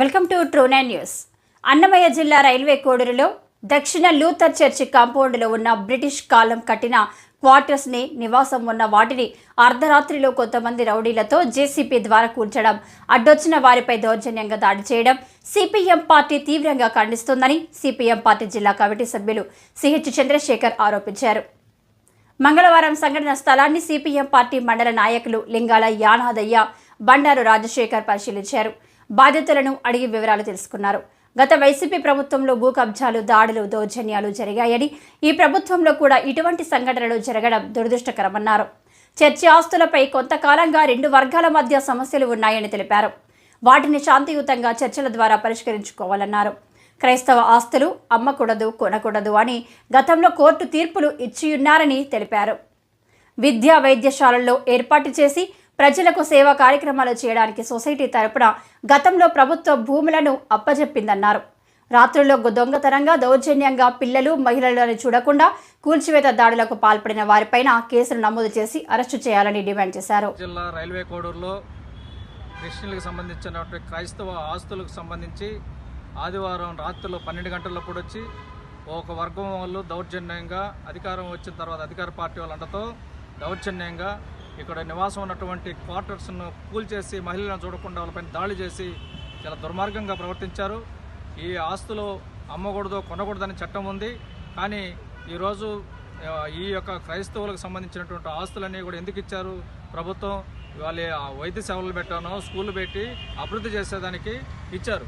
Welcome to true nine news. Annamayya జిల్లా railway కోడూరులో దక్షిణ Luther church కాంపౌండ్లో ఉన్న బ్రిటిష్ కాలం కట్టిన క్వార్టర్స్ని నివాసం ఉన్న వాటిని అర్ధరాత్రిలో కొంతమంది రౌడీలతో జేసీపీ ద్వారా కూల్చడం అడ్డొచ్చిన వారిపై దౌర్జన్యంగా దాడి చేయడం సిపిఎం పార్టీ తీవ్రంగా ఖండిస్తుందని సిపిఎం పార్టీ జిల్లా కమిటీ సభ్యులు సిహెచ్ చంద్రశేఖర్ ఆరోపించారు. మంగళవారం సంఘటన స్థలాన్ని సిపిఎం పార్టీ మండల నాయకులు లింగాల యానాదయ్య బండారు రాజశేఖర్ పరిశీలించారు. బాధితులను అడిగి వివరాలు తెలుసుకున్నారు. గత వైసీపీ ప్రభుత్వంలో భూ కబ్జాలు దాడులు దౌర్జన్యాలు జరిగాయని ఈ ప్రభుత్వంలో కూడా ఇటువంటి సంఘటనలు జరగడం దురదృష్టకరమన్నారు. చర్చి ఆస్తులపై కొంతకాలంగా రెండు వర్గాల మధ్య సమస్యలు ఉన్నాయని తెలిపారు. వాటిని శాంతియుతంగా చర్చల ద్వారా పరిష్కరించుకోవాలన్నారు. క్రైస్తవ ఆస్తులు అమ్మకూడదు కొనకూడదు అని గతంలో కోర్టు తీర్పులు ఇచ్చియున్నారని తెలిపారు. విద్యా వైద్యశాలల్లో ఏర్పాటు చేసి ప్రజలకు సేవా కార్యక్రమాలు చేయడానికి సొసైటీ తరపున గతంలో ప్రభుత్వ భూములను అప్పజెప్పిందన్నారు. రాత్రుల్లో దొంగతనంగా దౌర్జన్యంగా పిల్లలు మహిళలను చూడకుండా కూల్చివేత దాడులకు పాల్పడిన వారిపైన కేసులు నమోదు చేసి అరెస్టు చేయాలని డిమాండ్ చేశారు. జిల్లా రైల్వే కోడూరులో క్రిస్టియన్లకు సంబంధించినటువంటి క్రైస్తవ ఆస్తులకు సంబంధించి ఆదివారం రాత్రిలో పన్నెండు గంటలప్పుడు వచ్చి ఒక వర్గం వాళ్ళు దౌర్జన్యంగా అధికారం వచ్చిన తర్వాత అధికార పార్టీ వాళ్ళంటతో దౌర్జన్యంగా ఇక్కడ నివాసం ఉన్నటువంటి క్వార్టర్స్ను కూల్చేసి మహిళలను చూడకుండా వాళ్ళపైన దాడి చేసి చాలా దుర్మార్గంగా ప్రవర్తించారు. ఈ ఆస్తులు అమ్మకూడదు కొనకూడదని చట్టం ఉంది. కానీ ఈరోజు ఈ యొక్క క్రైస్తవులకు సంబంధించినటువంటి ఆస్తులన్నీ కూడా ఎందుకు ఇచ్చారు ప్రభుత్వం? వాళ్ళ వైద్య సేవలు పెట్టానో స్కూళ్ళు పెట్టి అభివృద్ధి చేసేదానికి ఇచ్చారు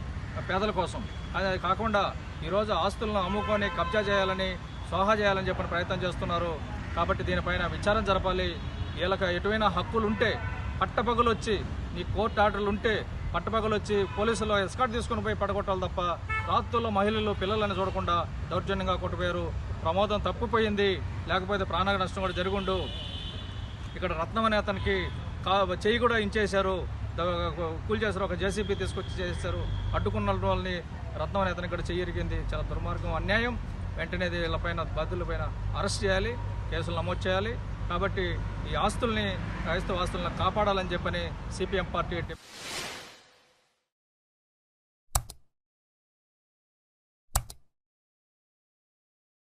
పేదల కోసం. అది అది కాకుండా ఈరోజు ఆస్తులను అమ్ముకొని కబ్జా చేయాలని సోహా చేయాలని చెప్పిన ప్రయత్నం చేస్తున్నారు. కాబట్టి దీనిపైన విచారం జరపాలి. వీళ్ళకి ఎటువైనా హక్కులు ఉంటే పట్టపగలు వచ్చి నీ కోర్టు ఆర్డర్లు ఉంటే పట్టపగలు వచ్చి పోలీసులు ఎస్కాట్ తీసుకుని పోయి పడగొట్టాలి తప్ప రాత్రుల్లో మహిళలు పిల్లలని చూడకుండా దౌర్జన్యంగా కొట్టిపోయారు. ప్రమాదం తప్పిపోయింది. లేకపోతే ప్రాణ నష్టం కూడా జరుగుండు. ఇక్కడ రత్నం అనే అతనికి కా చెయ్యి కూడా ఇంచేశారు. ద- కూల్ చేశారు. ఒక జేసీబీ తీసుకొచ్చి చేశారు. అడ్డుకున్న వాళ్ళని రత్నం అనే అతనికి ఇక్కడ చెయ్యిరిగింది చాలా దుర్మార్గం అన్యాయం. వెంటనే వీళ్ళపైన బాధ్యులపైన అరెస్ట్ చేయాలి. కేసులు నమోదు చేయాలి. కాబట్టి ఈ ఆస్తుల్ని క్రైస్తవ ఆస్తులను కాపాడాలని చెప్పని సిపిఎం పార్టీ